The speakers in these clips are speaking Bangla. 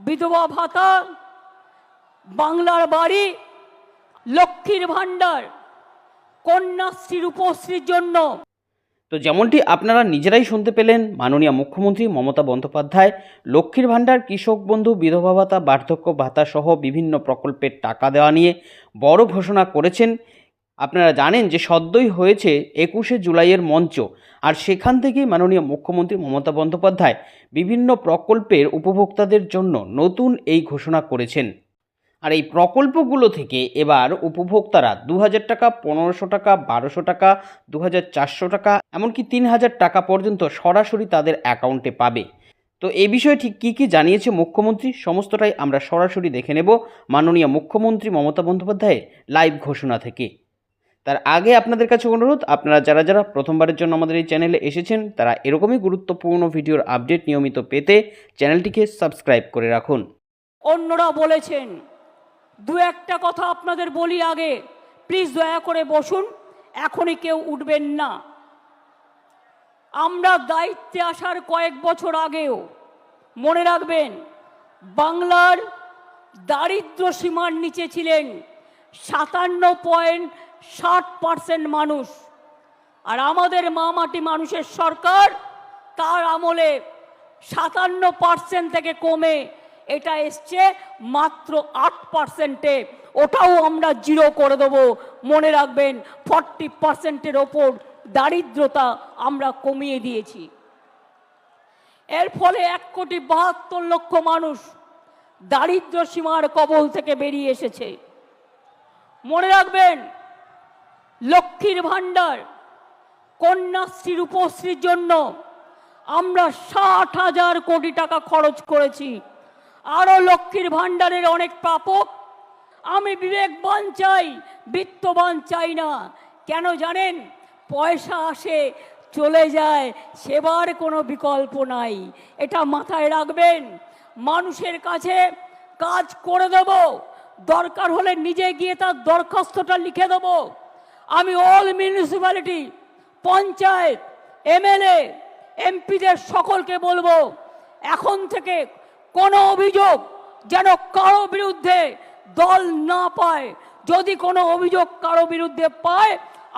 বিধবা ভাতা, বাংলার বাড়ি, লক্ষ্মীর ভাণ্ডার, কন্যাশ্রী, রূপশ্রীর জন্য। তো যেমনটি আপনারা নিজেরাই শুনতে পেলেন, মাননীয় মুখ্যমন্ত্রী মমতা বন্দ্যোপাধ্যায়, লক্ষ্মীর ভাণ্ডার, কৃষক বন্ধু, বিধবা ভাতা, বার্ধক্য ভাতা সহ বিভিন্ন প্রকল্পের টাকা দেওয়া নিয়ে বড় ঘোষণা করেছেন। আপনারা জানেন যে সদ্যই হয়েছে একুশে জুলাইয়ের মঞ্চ, আর সেখান থেকেই মাননীয় মুখ্যমন্ত্রী মমতা বন্দ্যোপাধ্যায় বিভিন্ন প্রকল্পের উপভোক্তাদের জন্য নতুন এই ঘোষণা করেছেন। আর এই প্রকল্পগুলো থেকে এবার উপভোক্তারা দু হাজার টাকা, পনেরোশো টাকা, বারোশো টাকা দু হাজার চারশো টাকা, এমনকি তিন হাজার টাকা পর্যন্ত সরাসরি তাদের অ্যাকাউন্টে পাবে। তো এই বিষয়ে ঠিক কী কী জানিয়েছে মুখ্যমন্ত্রী, সমস্তটাই আমরা সরাসরি দেখে নেব মাননীয় মুখ্যমন্ত্রী মমতা বন্দ্যোপাধ্যায়ের লাইভ ঘোষণা থেকে। তার আগে আপনাদের কাছে অনুরোধ, আপনারা যারা যারা প্রথমবারের জন্য আমাদের এই চ্যানেলে এসেছেন, তারা এরকমই গুরুত্বপূর্ণ ভিডিওর আপডেট নিয়মিত পেতে চ্যানেলটিকে সাবস্ক্রাইব করে রাখুন। অন্যরা বলেছেন, দু একটা কথা আপনাদের বলি আগে, প্লিজ দয়া করে বসুন, এখনই কেউ উঠবেন না। আমরা দায়িত্বে আসার কয়েক বছর আগেও মনে রাখবেন, বাংলার দারিদ্র সীমার নিচে ছিলেন সাতান্ন পয়েন্ট ষাট পার্সেন্ট মানুষ। আর আমাদের মামাটি মানুষের সরকার, তার আমলে সাতান্ন পার্সেন্ট থেকে কমে এটা এসছে মাত্র আট পার্সেন্টে ওটাও আমরা জিরো করে দেবো। মনে রাখবেন ফর্টি পার্সেন্টের ওপর দারিদ্রতা আমরা কমিয়ে দিয়েছি। এর ফলে এক কোটি বাহাত্তর লক্ষ মানুষ দারিদ্র সীমার কবল থেকে বেরিয়ে এসেছে। মনে রাখবেন লক্ষ্মীর ভাণ্ডার, কন্যাশ্রী, রূপশ্রীর জন্য আমরা ষাট হাজার কোটি টাকা খরচ করেছি। আরও লক্ষ্মীর ভাণ্ডারের অনেক প্রাপক। আমি বিবেকবান চাই, বিত্তবান চাই না। কেন জানেন? পয়সা আসে, চলে যায়, সেবার কোনো বিকল্প নাই। এটা মাথায় রাখবেন। মানুষের কাছে কাজ করে দেব। দরকার হলে নিজে গিয়ে তার দরখাস্তটা লিখে দেব। আমি অল মিউনিসিপ্যালিটি পঞ্চায়েত এমএলএ এমপিদের সকলকে বলব, এখন থেকে কোনো অভিযোগ যেন কারও বিরুদ্ধে দল না পায়। যদি কোনো অভিযোগ কারও বিরুদ্ধে পায়,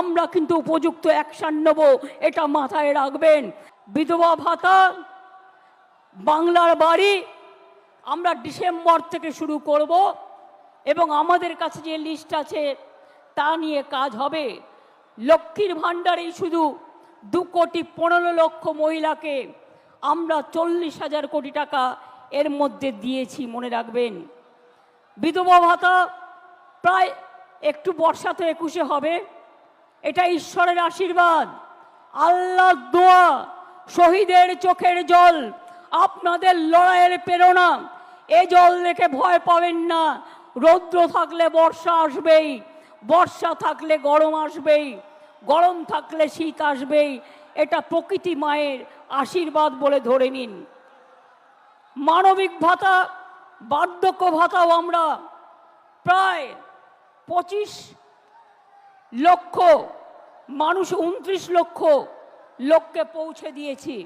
আমরা কিন্তু উপযুক্ত অ্যাকশন নেব, এটা মাথায় রাখবেন। বিধবা ভাতা, বাংলার বাড়ি, আমরা ডিসেম্বর থেকে শুরু করব, এবং আমাদের কাছে যে লিস্ট আছে তা নিয়ে কাজ হবে। লক্ষ্মীর ভাণ্ডারেই শুধু দু কোটি পনেরো লক্ষ মহিলাকে আমরা চল্লিশ হাজার কোটি টাকা এর মধ্যে দিয়েছি, মনে রাখবেন। বিধবা ভাতা প্রায় একটু বর্ষা তো একুশে হবে। এটা ঈশ্বরের আশীর্বাদ। আল্লাহ দোয়া, শহীদের চোখের জল, আপনাদের লড়াইয়ের প্রেরণা। এ জল দেখে ভয় পাবেন না। রৌদ্র থাকলে বর্ষা আসবেই। বর্ষা থাকলে গরম আসবেই, গরম থাকলে শীত আসবেই। এটা প্রকৃতি মায়ের আশীর্বাদ বলে ধরে নিন। মানবিক ভাতা, বার্ধক্য ভাতাও আমরা প্রায় পঁচিশ লক্ষ, মানুষ উনত্রিশ লক্ষ লোককে পৌঁছে দিয়েছি।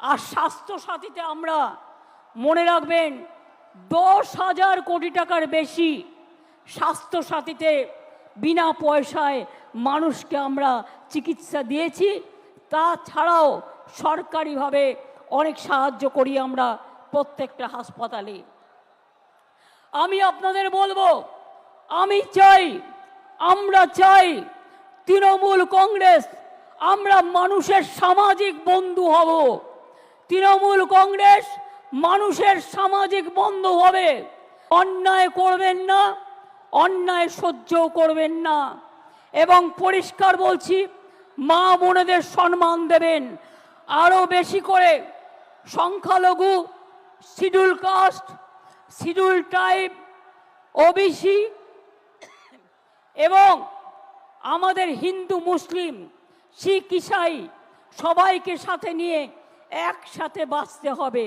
আর স্বাস্থ্য সাথীতে আমরা, মনে রাখবেন, দশ হাজার কোটি টাকার বেশি স্বাস্থ্য সাথীতে বিনা পয়সায় মানুষকে আমরা চিকিৎসা দিয়েছি। তাছাড়াও সরকারিভাবে অনেক সাহায্য করি আমরা প্রত্যেকটা হাসপাতালে। আমি আপনাদের বলব, আমি চাই, আমরা চাই তৃণমূল কংগ্রেস, আমরা মানুষের সামাজিক বন্ধু হব। তৃণমূল কংগ্রেস মানুষের সামাজিক বন্ধু হবে। অন্যায় করবেন না অন্যায় সহ্য করবেন না। এবং পরিষ্কার বলছি, মা বোনেদের সম্মান দেবেন। আরও বেশি করে সংখ্যালঘু, schedule caste, schedule tribe OBC এবং আমাদের হিন্দু, মুসলিম, শিখ, ইসাই সবাইকে সাথে নিয়ে একসাথে বাঁচতে হবে।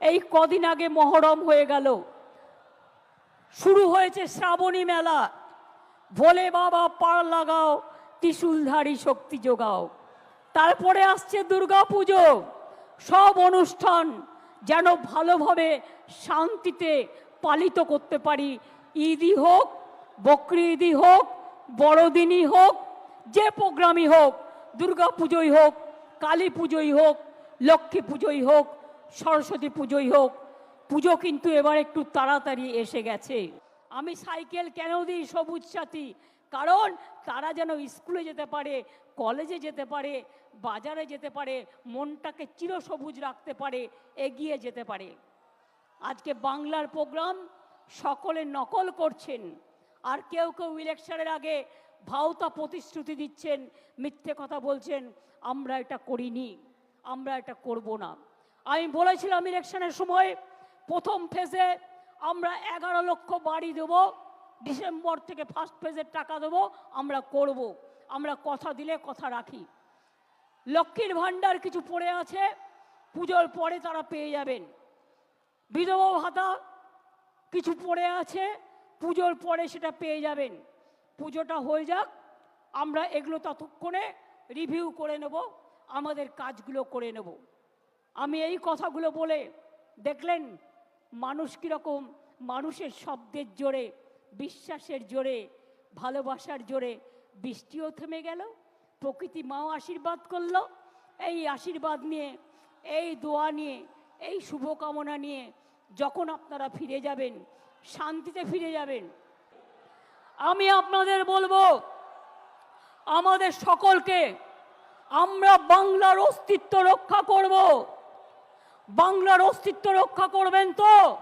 এই কদিন আগে মহরম হয়ে গেল। শুরু হয়েছে শ্রাবণী মেলা। ভোলে বাবা পার লাগাও, ত্রিশূলধারী শক্তি যোগাও। তারপরে আসছে দুর্গা পুজো সব অনুষ্ঠান যেন ভালোভাবে শান্তিতে পালিত করতে পারি। ঈদই হোক, বকরি ঈদই হোক, বড়দিনই হোক, যে প্রোগ্রামই হোক দুর্গা পুজোই হোক, কালী পুজোই হোক, লক্ষ্মী পুজোই হোক, সরস্বতী পুজোই হোক পুজো কিন্তু এবার একটু তাড়াতাড়ি এসে গেছে। আমি সাইকেল কেন দিই সবুজ সাথী? কারণ তারা যেন স্কুলে যেতে পারে, কলেজে যেতে পারে, বাজারে যেতে পারে, মনটাকে চিরসবুজ রাখতে পারে, এগিয়ে যেতে পারে। আজকে বাংলার প্রোগ্রাম সকলে নকল করছেন। আর কেউ কেউ ইলেকশনের আগে ভাওতা প্রতিশ্রুতি দিচ্ছেন, মিথ্যে কথা বলছেন, আমরা এটা করিনি, আমরা এটা করব না। আমি বলেছিলাম ইলেকশনের সময় প্রথম ফেজে আমরা এগারো লক্ষ বাড়ি দেবো, ডিসেম্বর থেকে ফার্স্ট ফেজের টাকা দেবো, আমরা করব। আমরা কথা দিলে কথা রাখি। লক্ষ্মীর ভাণ্ডার কিছু পড়ে আছে, পুজোর পরে তারা পেয়ে যাবেন। বিধবা ভাতা কিছু পড়ে আছে, পুজোর পরে সেটা পেয়ে যাবেন। পুজোটা হয়ে যাক, আমরা এগুলো ততক্ষণে রিভিউ করে নেব, আমাদের কাজগুলো করে নেব। আমি এই কথাগুলো বলে দেখলেন মানুষ কীরকম? মানুষের শব্দের জোরে, বিশ্বাসের জোরে, ভালোবাসার জোরে বৃষ্টিও থেমে গেল, প্রকৃতি মাও আশীর্বাদ করল। এই আশীর্বাদ নিয়ে, এই দোয়া নিয়ে, এই শুভকামনা নিয়ে যখন আপনারা ফিরে যাবেন, শান্তিতে ফিরে যাবেন, আমি আপনাদের বলব, আমাদের সকলকে আমরা বাংলার অস্তিত্ব রক্ষা করব। বাংলার অস্তিত্ব রক্ষা করবেন তো?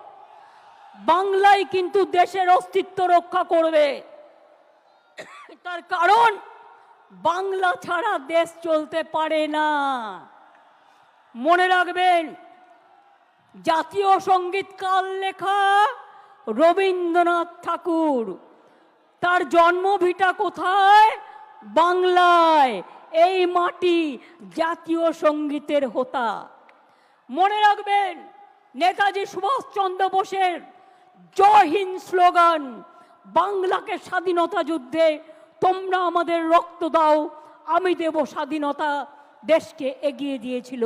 বাংলাই কিন্তু দেশের অস্তিত্ব রক্ষা করবে। তার কারণ, বাংলা ছাড়া দেশ চলতে পারে না। মনে রাখবেন, জাতীয় সংগীত কাল লেখা রবীন্দ্রনাথ ঠাকুর। তার জন্মভিটা কোথায়? বাংলায়। এই মাটি জাতীয় সঙ্গীতের হোতা। মনে রাখবেন, নেতাজি সুভাষচন্দ্র বোসের জয় হিন্দ স্লোগান, বাংলাকে স্বাধীনতা যুদ্ধে তোমরা আমাদের রক্ত দাও, আমি দেব স্বাধীনতা দেশকে এগিয়ে দিয়েছিল।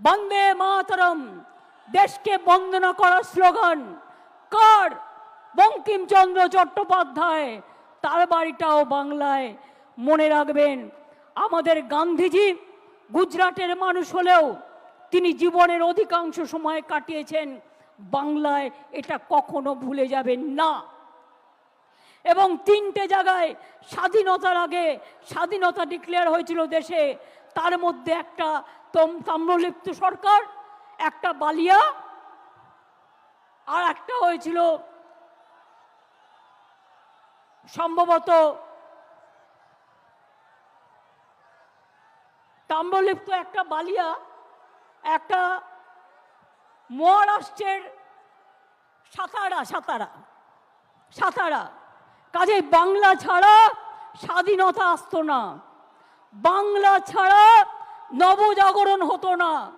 বন্দে মাতরম, দেশকে বন্দনা করার স্লোগান, কার? বঙ্কিমচন্দ্র চট্টোপাধ্যায়, তার বাড়িটাও বাংলায়। মনে রাখবেন, আমাদের গান্ধীজি গুজরাটের মানুষ হলেও তিনি জীবনের অধিকাংশ সময় কাটিয়েছেন। বাংলায় এটা কখনো ভুলে যাবেন না। এবং তিনটে জায়গায় স্বাধীনতার আগে স্বাধীনতা ডিক্লেয়ার হয়েছিল দেশে। তার মধ্যে একটা তম, তাম্রলিপ্ত সরকার, একটা বালিয়া, আর একটা হয়েছিল সম্ভবত তাম্রলিপ্ত একটা বালিয়া। একটা মহারাষ্ট্রের সাতারা সাতারা সাতারা। কাজে বাংলা ছাড়া স্বাধীনতা আসতো না। বাংলা ছাড়া নবজাগরণ হতো না।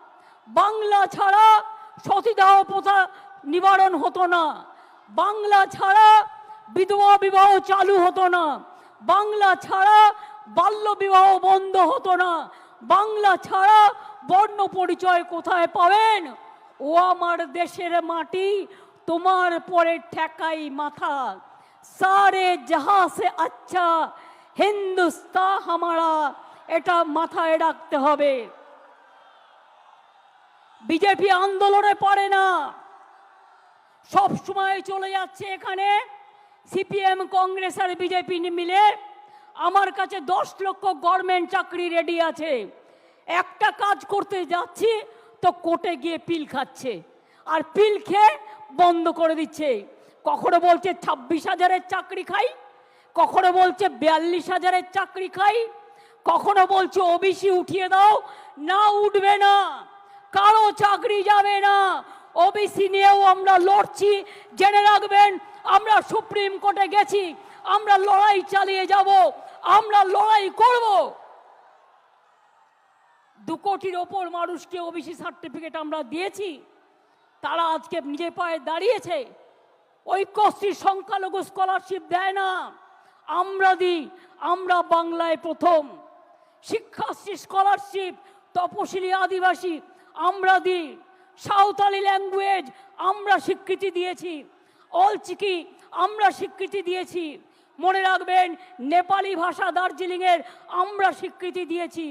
বাংলা ছাড়া সতীদাহ প্রথা নিবারণ হতো না। বাংলা ছাড়া বিধবা বিবাহ চালু হতো না। বাংলা ছাড়া বাল্য বিবাহ বন্ধ হতো না। বাংলা ছাড়া বর্ণ পরিচয় কোথায় পাবেন? ও আমার দেশের মাটি, তোমার পরে ঠেকাই মাথা। সারে জাহা সে আচ্ছা হিন্দুস্তা হামারা, এটা মাথায় রাখতে হবে। বিজেপি আন্দোলনে পড়ে না। সব সময় চলে যাচ্ছে এখানে। সিপিএম, কংগ্রেস আর বিজেপি মিলে আমার কাছে দশ লক্ষ গভর্নমেন্ট চাকরি রেডি আছে। একটা কাজ করতে যাচ্ছি, তো কোর্টে গিয়ে পিল খাচ্ছে। আর পিল খেয়ে বন্ধ করে দিচ্ছে। কখনো বলছে ছাব্বিশ হাজারের চাকরি খাই, কখনো বলছে বিয়াল্লিশ হাজারের চাকরি খাই, কখনো বলছে ওবিসি উঠিয়ে দাও। না, উঠবে না। কারও চাকরি যাবে না। ওবিসি নিয়েও আমরা লড়ছি। জেনে রাখবেন, আমরা সুপ্রিম কোর্টে গেছি। আমরা লড়াই চালিয়ে যাব। আমরা লড়াই করব। দু কোটির ওপর মানুষকে ওবিসি সার্টিফিকেট আমরা দিয়েছি, তারা আজকে নিজে পায়ে দাঁড়িয়েছে। ঐক্যশ্রী সংখ্যালঘু স্কলারশিপ দেয় না। আমরা দিই আমরা বাংলায় প্রথম। শিক্ষাশ্রী স্কলারশিপ, তপশিলি আদিবাসী, আমরা দিই সাঁওতালি ল্যাঙ্গুয়েজ, আমরা স্বীকৃতি দিয়েছি। অলচিকি, আমরা স্বীকৃতি দিয়েছি। মনে রাখবেন, নেপালি ভাষা দার্জিলিংয়ের, আমরা স্বীকৃতি দিয়েছি।